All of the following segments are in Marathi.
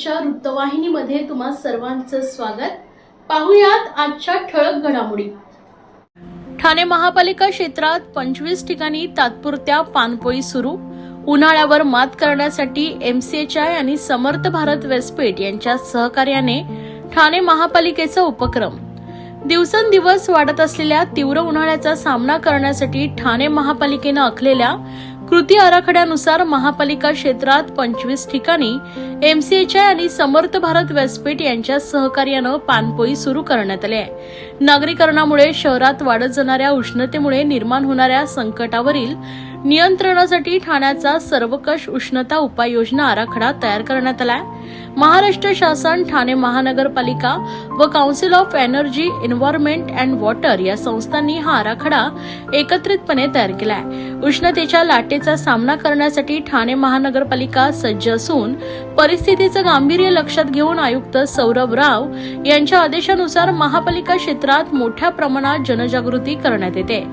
न्यूजच्या वृत्तवाहिनीमध्ये तुम्हा सर्वांचं स्वागत. पाहुयात आजच्या ठळक घडामोडी. ठाणे महापालिका क्षेत्रात पंचवीस ठिकाणी तात्पुरत्या पानपोई सुरू. उन्हाळ्यावर मात करण्यासाठी एमसीएचआय आणि समर्थ भारत व्यासपीठ यांच्या सहकार्याने ठाणे महापालिकेचा उपक्रम. दिवसेंदिवस वाढत असलेल्या तीव्र उन्हाळ्याचा सामना करण्यासाठी ठाणे महापालिकेनं आखलेल्या कृती आराखड्यानुसार महापालिका क्षेत्रात पंचवीस ठिकाणी एमसीएचआय आणि समर्थ भारत व्यासपीठ यांच्या सहकार्यानं पानपोई सुरू करण्यात आली आहे. नागरीकरणामुळे शहरात वाढत जाणाऱ्या उष्णतेमुळे निर्माण होणाऱ्या संकटावरील नियंत्रणासाठी ठाण्याचा सर्वकष उष्णता उपाययोजना आराखडा तयार करण्यात आला आहे. महाराष्ट्र शासन ठाणे महानगरपालिका व council of energy environment and water या संस्थांनी हा आराखडा एकत्रितपणे तयार केलाय. उष्णतेच्या लाटेचा सामना करण्यासाठी ठाणे महानगरपालिका सज्ज असून परिस्थितीचं गांभीर्य लक्षात घेऊन आयुक्त सौरभ राव यांच्या आदेशानुसार महापालिका क्षेत्रात मोठ्या प्रमाणात जनजागृती करण्यात येते.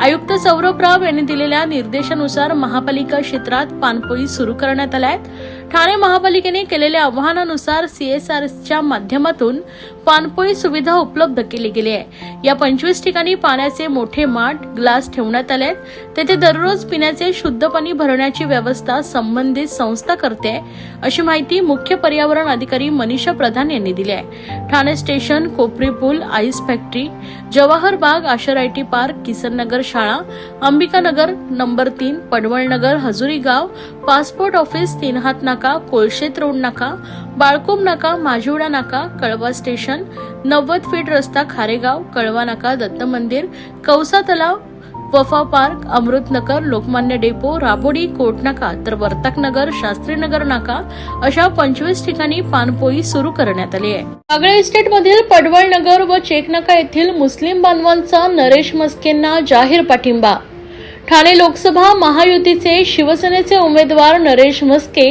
आयुक्त सौरभ राव यांनी दिलेल्या निर्देशानुसार महापालिका क्षेत्रात पाणपोई सुरू करण्यात आल्या आहेत ठाणे महापालिकेने केलेल्या आव्हानानुसार सीएसआरच्या माध्यमातून पाणपोळी सुविधा उपलब्ध केली गेली आहे. या पंचवीस ठिकाणी पाण्याचे मोठे माठ ग्लास ठेवण्यात आले आहेत. तेथे दररोज पिण्याचे शुद्ध पाणी भरण्याची व्यवस्था संबंधित संस्था करते अशी माहिती मुख्य पर्यावरण अधिकारी मनीषा प्रधान यांनी दिली आहे. Thane station Kopri pool ice factory Jawahar Bagh Ashar IT park किसननगर शाळा अंबिकानगर नंबर तीन पडवळनगर हजुरी गाव पासपोर्ट ऑफिस तीन हात नाका कोळशेत रोड नाका बाळकुम नाका माजिवडा नाका कळवा स्टेशन नव्वद फीट रस्ता खारेगाव कळवा नाका दत्त मंदिर कौसा तलाव वफा पार्क अमृतनगर लोकमान्य डेपो राबोडी कोट नाका तर वर्तकनगर शास्त्रीनगर नाका अशा पंचवीस ठिकाणी पानपोई सुरू करण्यात आली आहे. आगळे इस्टेट मधील पडवळ नगर व चेकनाका येथील मुस्लिम बांधवांचा नरेश मस्केंना जाहीर पाठिंबा ठाणे लोकसभा महायुतीचे शिवसेनेचे उमेदवार नरेश मस्के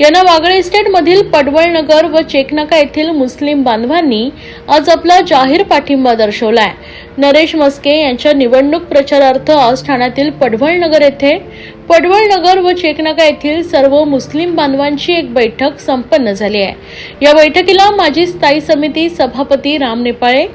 यांना वागळे इस्टेटमधील पडवळनगर व चेकनाका येथील मुस्लिम बांधवांनी आज आपला जाहीर पाठिंबा दर्शवलाय. नरेश मस्के यांच्या निवडणूक प्रचारार्थ आज ठाण्यातील पडवळनगर येथे पडवळनगर व चेकनाका येथील सर्व मुस्लिम बांधवांची एक बैठक संपन्न झाली आहे. या बैठकीला माजी स्थायी समिती सभापती राम नेपाळे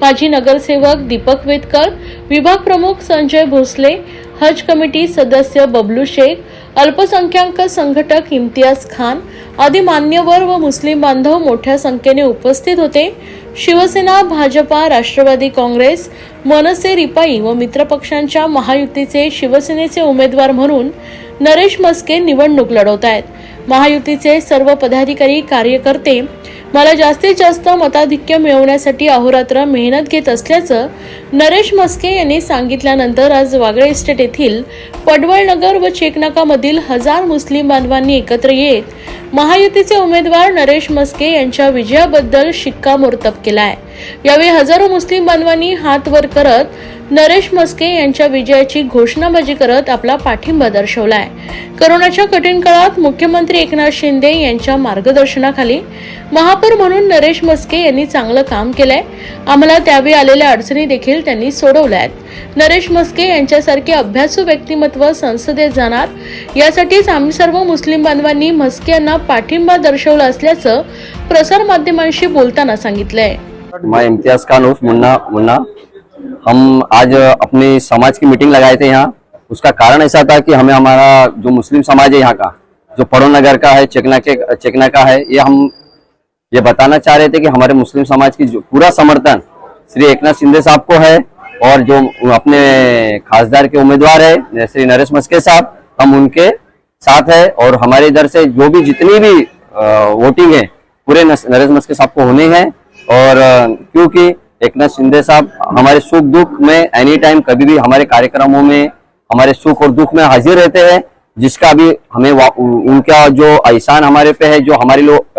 माजी नगरसेवक दीपक वेदकर विभाग प्रमुख संजय भोसले हज कमिटी सदस्य बबलू शेख अल्पसंख्याक संघटक इम्तियाज खान आदी मान्यवर व मुस्लिम बांधव मोठ्या संख्येने उपस्थित होते. शिवसेना भाजपा राष्ट्रवादी काँग्रेस मनसे रिपाई व मित्रपक्षांच्या महायुतीचे शिवसेनेचे उमेदवार म्हणून नरेश मस्के निवडणूक लढवत आहेत महायुतीचे सर्व पदाधिकारी कार्यकर्ते मला जास्तीत जास्त मताधिक्य मिळवण्यासाठी अहोरात्र मेहनत घेत असल्याचं नरेश मस्के यांनी सांगितल्यानंतर आज वागळे इस्टेट येथील पडवळनगर व चेकनाकामधील हजार मुस्लिम बांधवांनी एकत्र येत महायुतीचे उमेदवार नरेश मस्के यांच्या विजयाबद्दल शिक्कामोर्तब केलाय. यावेळी हजारो मुस्लिम बांधवांनी हात वर करत नरेश मस्के यांच्या विजयाची घोषणाबाजी करत आपला पाठिंबा दर्शवलाय. करोनाच्या कठीण काळात मुख्यमंत्री एकनाथ शिंदे यांच्या मार्गदर्शनाखाली महापौर म्हणून नरेश मस्के यांनी चांगलं काम केलंय. आम्हाला त्यावेळी आलेल्या अडचणी देखील त्यांनी सोडवल्या आहेत नरेश मस्के यांच्यासारखे अभ्यासू व्यक्तिमत्व संसदेत जाणार यासाठीच आम्ही सर्व मुस्लिम बांधवांनी मस्के यांना पाठिंबा दर्शवला असल्याचं प्रसार माध्यमांशी बोलताना सांगितलंय. मैं इम्तियाज़ खान उर्फ़ मुन्ना मुन्ना। हम आज अपनी समाज की मीटिंग लगाए थे यहाँ। उसका कारण ऐसा था कि हमें हमारा जो मुस्लिम समाज है यहाँ का, जो पड़ो नगर का है, चेकना के, चेकना का है, ये हम, ये बताना चाह रहे थे कि हमारे मुस्लिम समाज की जो पूरा समर्थन श्री एकनाथ शिंदे साहब को है और जो अपने खासदार के उम्मीदवार है, श्री नरेश मस्के साहब, हम उनके साथ है और हमारे इधर से जो भी जितनी भी वोटिंग है, पूरे नरेश मस्के साहब को होने हैं। और क्योंकि एक नाथ शिंदे साहब हमारे सुख दुख में एनी टाइम कभी भी हमारे कार्यक्रमों में हमारे सुख और दुख में हाजिर रहते हैं, जिसका भी हमें उनका जो एहसान हमारे पे है, जो हमारे लोग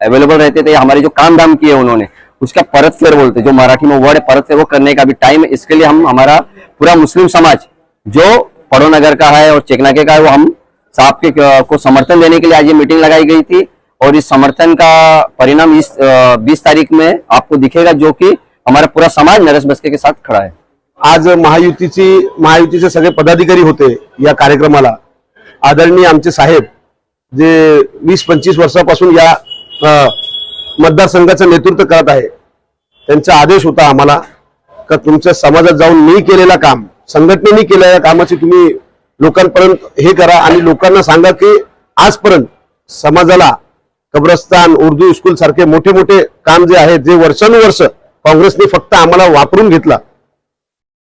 अवेलेबल रहते थे हमारे जो काम धाम किए उन्होंने, उसका परत फेर बोलते जो मराठी में वर्ड है परत फेर वो करने का भी टाइम है इसके लिए हम, हमारा पूरा मुस्लिम समाज जो पड़ो नगर का है और चेकनाके का है, वो हम साहब के को समर्थन देने के लिए आज ये मीटिंग लगाई गई थी। और इस समर्थन का परिणाम इस बीस तारीख में आपको दिखेगा जो कि हमारा पूरा समाज नरेश बस्के के साथ खड़ा है। आज महायुतीची महायुतीचे सगळे पदाधिकारी होते या कार्यक्रमाला. आदरणीय आमचे साहेब जे वीस पंचवीस वर्षापासून या मतदारसंघाचं नेतृत्व करत आहे त्यांचा आदेश होता आम्हाला का तुमच्या समाजात जाऊन मी केलेला काम संघटनेने केलेल्या कामाची तुम्ही लोकांपर्यंत हे करा आणि लोकांना सांगा की आजपर्यंत समाजाला कब्रस्तान उर्दू स्कूल सारखे मोठे मोठे काम जे आहे जे वर्षानुवर्ष काँग्रेसने फक्त आम्हाला वापरून घेतला.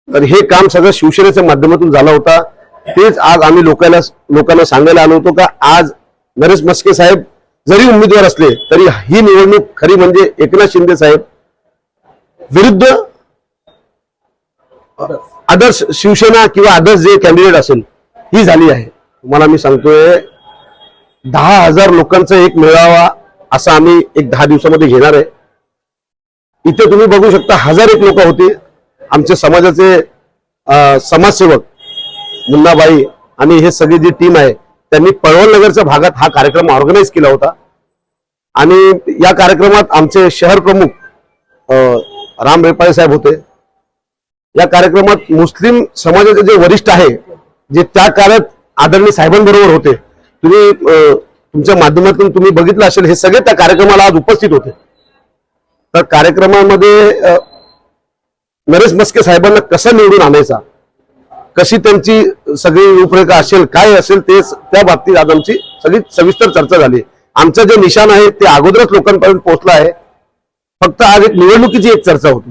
तर हे काम सगळं शिवसेनेच्या माध्यमातून झाला होता. तेच आज आम्ही लोकांना लोकांना सांगायला आलो होतो का आज नरेश मस्के साहेब जरी उमेदवार असले तरी ही निवडणूक खरी म्हणजे एकनाथ शिंदे साहेब विरुद्ध आदर्श शिवसेना किंवा आदर्श जे कॅन्डिडेट असेल ही झाली आहे. तुम्हाला मी सांगतोय दहा हजार लोकांचा एक मेळावा असा आम्ही एक दहा दिवसामध्ये घेणार आहे. इथे तुम्ही बघू शकता हजार एक लोक होते. आमचे समाजाचे समाजसेवक मुन्नाबाई आणि हे सगळी जी टीम आहे त्यांनी पळवळ नगरच्या भागात हा कार्यक्रम ऑर्गनाईज केला होता. आणि या कार्यक्रमात आमचे शहर प्रमुख राम रेपाळे साहेब होते. या कार्यक्रमात मुस्लिम समाजाचे जे वरिष्ठ आहे जे त्या काळात आदरणीय साहेबांबरोबर होते तुम्ही तुमच्या माध्यमातून तुम्ही बघितलं असेल हे सगळे त्या कार्यक्रमाला आज उपस्थित होते. तर कार्यक्रमामध्ये नरेश मस्के साहेबांना कसं निवडून आणायचा? कशी त्यांची सगळी रूपरेखा असेल काय असेल ते त्या बाबतीत आज आमची सगळी सविस्तर चर्चा झाली आमचं जे निशाण आहे ते अगोदरच लोकांपर्यंत पोहोचलं आहे. फक्त आज एक निवडणुकीची एक चर्चा होती.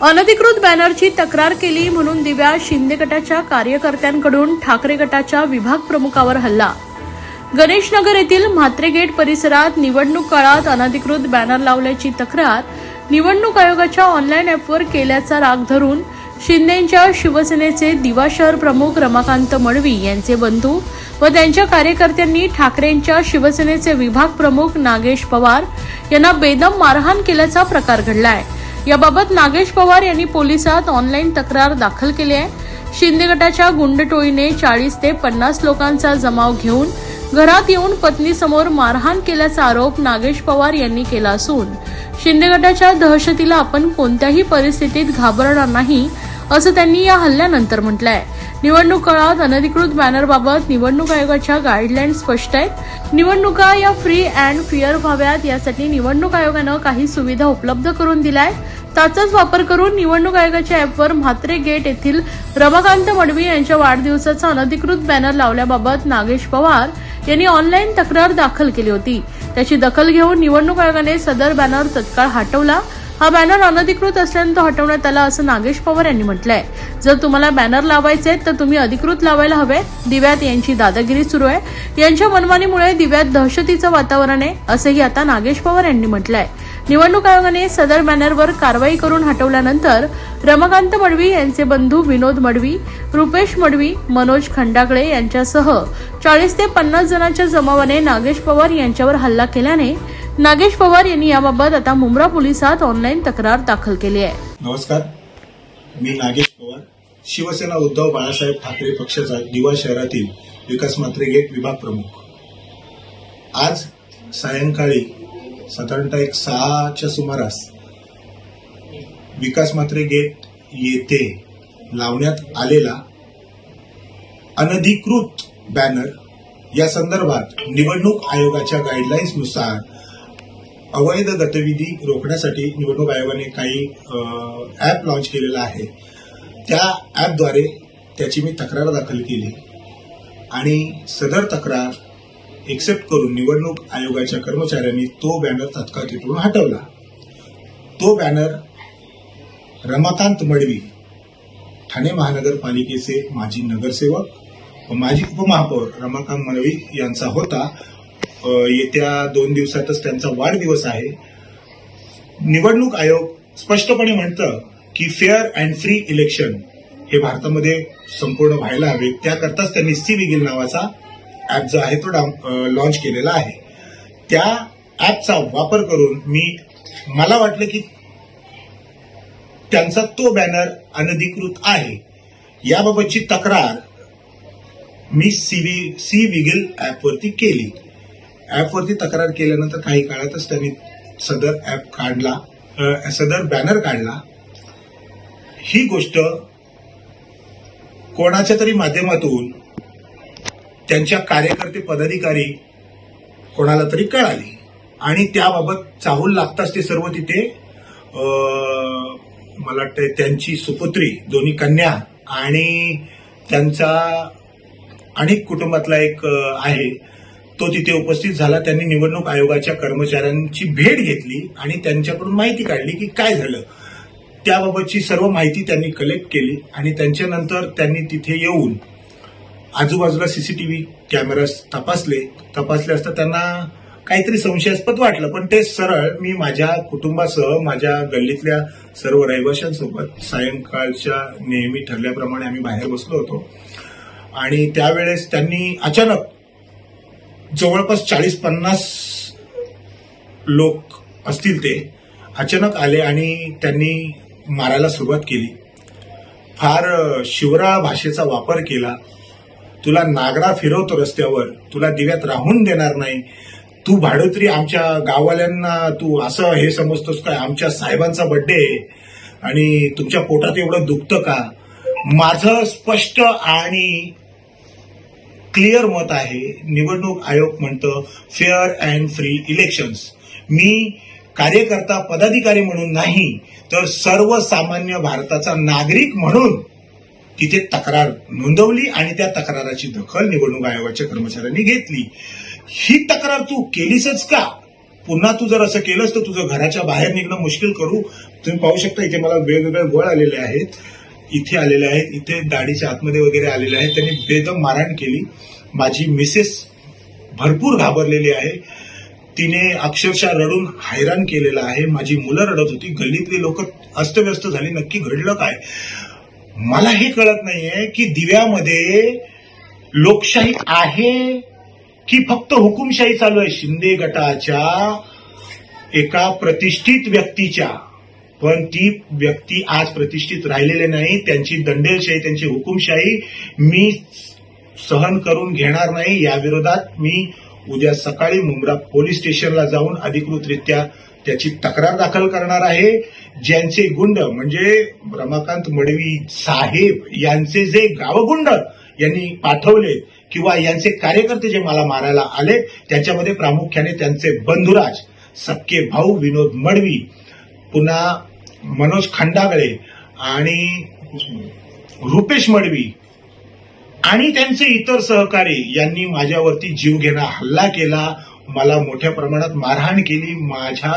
अनधिकृत बॅनरची तक्रार केली म्हणून दिव्या शिंदे गटाच्या कार्यकर्त्यांकडून ठाकरे गटाच्या विभाग प्रमुखावर हल्ला. गणेशनगर येथील म्हात्रे गेट परिसरात निवडणूक काळात अनधिकृत बॅनर लावल्याची तक्रार निवडणूक आयोगाच्या ऑनलाईन ॲपवर केल्याचा राग धरून शिंदेच्या शिवसेनेचे दिवा शहर प्रमुख रमाकांत मडवी यांचे बंधू व त्यांच्या कार्यकर्त्यांनी ठाकरेंच्या शिवसेनेचे विभाग प्रमुख नागेश पवार यांना बेदम मारहाण केल्याचा प्रकार घडला आहे याबाबत नागेश पवार यांनी पोलिसात ऑनलाईन तक्रार दाखल केली आहे. शिंदे गटाच्या गुंडटोळीने चाळीस ते पन्नास लोकांचा जमाव घेऊन घरात येऊन पत्नीसमोर मारहाण केल्याचा आरोप नागेश पवार यांनी केला असून शिंदे गटाच्या दहशतीला आपण कोणत्याही परिस्थितीत घाबरणार नाही असं त्यांनी या हल्ल्यानंतर म्हटलंय. निवडणूक काळात अनधिकृत बॅनरबाबत निवडणूक आयोगाच्या गाईडलाईन स्पष्ट आहेत. निवडणुका या फ्री अँड फिअर व्हाव्यात यासाठी निवडणूक आयोगानं काही सुविधा उपलब्ध करून दिल्या त्याचाच वापर करून निवडणूक आयोगाच्या ॲपवर म्हात्रे गेट येथील रमाकांत मडवी यांच्या वाढदिवसाचा अनधिकृत बॅनर लावल्याबाबत नागेश पवार यांनी ऑनलाईन तक्रार दाखल केली होती. त्याची दखल घेऊन निवडणूक आयोगाने सदर बॅनर तत्काळ हटवला. हा बॅनर अनधिकृत असल्यानं तो हटवण्यात आला असं नागेश पवार यांनी म्हटलंय. जर तुम्हाला बॅनर लावायचे आहेत तर तुम्ही अधिकृत लावायला हवे. दिव्यात यांची दादागिरी सुरू आहे. यांच्या मनमानीमुळे दिव्यात दहशतीचं वातावरण आहे असंही आता नागेश पवार यांनी म्हटलंय. निवडणूक आयोगाने सदर बॅनरवर कारवाई करून हटवल्यानंतर रमाकांत मडवी यांचे बंधू विनोद मडवी रुपेश मडवी मनोज खंडागळे यांच्यासह चाळीस ते पन्नास जणांच्या जमावाने नागेश पवार यांच्यावर हल्ला केल्याने नागेश पवार यांनी याबाबत आता मुंब्रा पोलिसात ऑनलाईन तक्रार दाखल केली आहे. नमस्कार. मी नागेश पवार. शिवसेना उद्धव बाळासाहेब ठाकरे पक्षाचा दिवा शहरातील विकास मात्रे गेट विभाग प्रमुख. आज सायंकाळी साधारणतः एक सहाच्या सुमारास विकास मात्रे गेट येथे लावण्यात आलेला अनधिकृत बॅनर या संदर्भात निवडणूक आयोगाच्या गाईडलाईन्सनुसार अवैध गतिविधी रोखण्यासाठी निवडणूक आयोगाने काही ॲप लॉन्च केलेला आहे. त्या ॲपद्वारे त्याची मी तक्रार दाखल केली. आणि सदर तक्रार एक्सेप्ट करून निवडणूक आयोगाच्या कर्मचाऱ्यांनी तो बॅनर तत्काळ तिथून हटवला. तो बॅनर रमाकांत मडवी ठाणे महानगरपालिकेचे माजी नगरसेवक व माजी उपमहापौर रमाकांत मडवी यांचा होता. येत्या दोन दिवसातच त्यांचा वाढदिवस आहे. निवडणूक आयोग स्पष्टपणे म्हणतं की फेअर अँड फ्री इलेक्शन हे भारतामध्ये संपूर्ण व्हायला हवे. त्याकरताच त्यांनी सी विगिल नावाचा ऍप जो आहे तो लॉन्च केलेला आहे. त्या ऍपचा वापर करून मी मला वाटलं की त्यांचा तो बॅनर अनधिकृत आहे. याबाबतची तक्रार मी सीव्ही सी विगिल ऍपवरती केली. ऍपवरती तक्रार केल्यानंतर काही काळातच त्यांनी सदर ऍप काढला सदर बॅनर काढला. ही गोष्ट कोणाच्या तरी माध्यमातून त्यांच्या कार्यकर्ते पदाधिकारी कोणाला तरी कळाली आणि त्याबाबत चाहूल लागताच ते सर्व तिथे मला वाटतं त्यांची सुपुत्री दोन्ही कन्या आणि त्यांचा अनेक कुटुंबातला एक आहे. तो तिथे उपस्थित झाला त्यांनी निवडणूक आयोगाच्या कर्मचाऱ्यांची भेट घेतली आणि त्यांच्याकडून माहिती काढली की काय झालं. त्याबाबतची सर्व माहिती त्यांनी कलेक्ट केली आणि त्यांच्यानंतर त्यांनी तिथे येऊन आजूबाजूला सीसीटीव्ही कॅमेरास तपासले. तपासले असता त्यांना काहीतरी संशयास्पद वाटलं पण ते सरळ मी माझ्या कुटुंबासह माझ्या गल्लीतल्या सर्व रहिवाशांसोबत सायंकाळच्या नेहमी ठरल्याप्रमाणे आम्ही बाहेर बसलो होतो. आणि त्यावेळेस त्यांनी अचानक जवळपास चाळीस पन्नास लोक असतील ते अचानक आले आणि त्यांनी मारायला सुरुवात केली. फार शिवराळ भाषेचा वापर केला. तुला नागरा फिरवतो रस्त्यावर. तुला दिव्यात राहून देणार नाही. तू भाडोत्री आमच्या गाववाल्यांना तू असं हे समजतोस काय? आमच्या साहेबांचा बड्डे आहे. आणि तुमच्या पोटात एवढं दुखतं का? माझं स्पष्ट आणि क्लिअर मत आहे निवडणूक आयोग म्हणतं फेअर अँड फ्री इलेक्शन्स मी कार्यकर्ता पदाधिकारी म्हणून नाही तर सर्वसामान्य भारताचा नागरिक म्हणून तिथे तक्रार नोंदवली आणि त्या तक्राराची दखल निवडणूक आयोगाच्या कर्मचाऱ्यांनी घेतली. ही तक्रार तू केलीसच का? पुन्हा तू जर असं केलंस तर तुझं घराच्या बाहेर निघणं मुश्किल करू. तुम्ही पाहू शकता इथे मला वेगवेगळे गोळ आलेले आहेत. इथे आलेले आहेत इथे दाढीच्या आतमध्ये वगैरे आलेले आहेत. त्यांनी बेदम मारहाण केली. माझी मिसेस भरपूर घाबरलेली आहे. तिने अक्षरशः रडून हैराण केलेलं आहे. माझी मुलं रडत होती. गल्लीतली लोक अस्तव्यस्त झाली. नक्की घडलं काय? मला हे कळत नाहीये की दिव्यामध्ये लोकशाही आहे की फक्त हुकुमशाही चालू आहे? शिंदे गटाच्या एका प्रतिष्ठित व्यक्तीच्या पण ती व्यक्ती आज प्रतिष्ठित राहिलेले नाही त्यांची दंडेलशाही त्यांची हुकुमशाही मी सहन करून घेणार नाही. या विरोधात मी उद्या सकाळी मुंब्रा पोलीस स्टेशनला जाऊन अधिकृतरित्या त्याची तक्रार दाखल करणार आहे. ज्यांचे गुंड म्हणजे रमाकांत मडवी साहेब यांचे जे गावगुंड यांनी पाठवले किंवा यांचे कार्यकर्ते जे मला मारायला आले त्याच्यामध्ये प्रामुख्याने त्यांचे बंधुराज सक्के भाऊ विनोद मडवी पुन्हा मनोज खंडागळे आणि रुपेश मडवी आणि त्यांचे इतर सहकारी यांनी माझ्यावरती जीवघेणा हल्ला केला मला मोठ्या प्रमाणात मारहाण केली माझ्या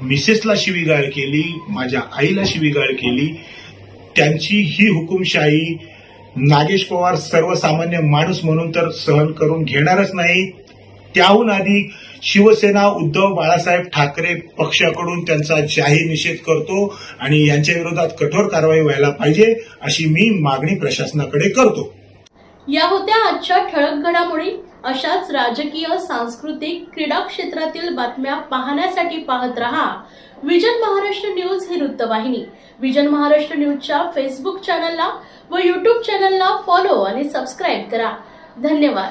मिसेसला शिवीगाळ केली माझ्या आईला शिवीगाळ केली. त्यांची ही हुकुमशाही नागेश पवार सर्वसामान्य माणूस म्हणून तर सहन करून घेणारच नाही. त्याहून आधी शिवसेना उद्धव बाळासाहेब ठाकरे पक्षाकडून त्यांचा जाहीर निषेध करतो आणि यांच्या विरोधात कठोर कारवाई व्हायला पाहिजे अशी मी मागणी प्रशासनाकडे करतो. या होत्या आजच्या ठळक घडामोडी. अशाच राजकीय सांस्कृतिक क्रीडा क्षेत्रातील बातम्या पाहण्यासाठी पाहत रहा. विजन महाराष्ट्र न्यूज ही वृत्तवाहिनी. विजन महाराष्ट्र न्यूजच्या फेसबुक चॅनलला व युट्यूब चॅनलला फॉलो आणि सबस्क्राईब करा. धन्यवाद.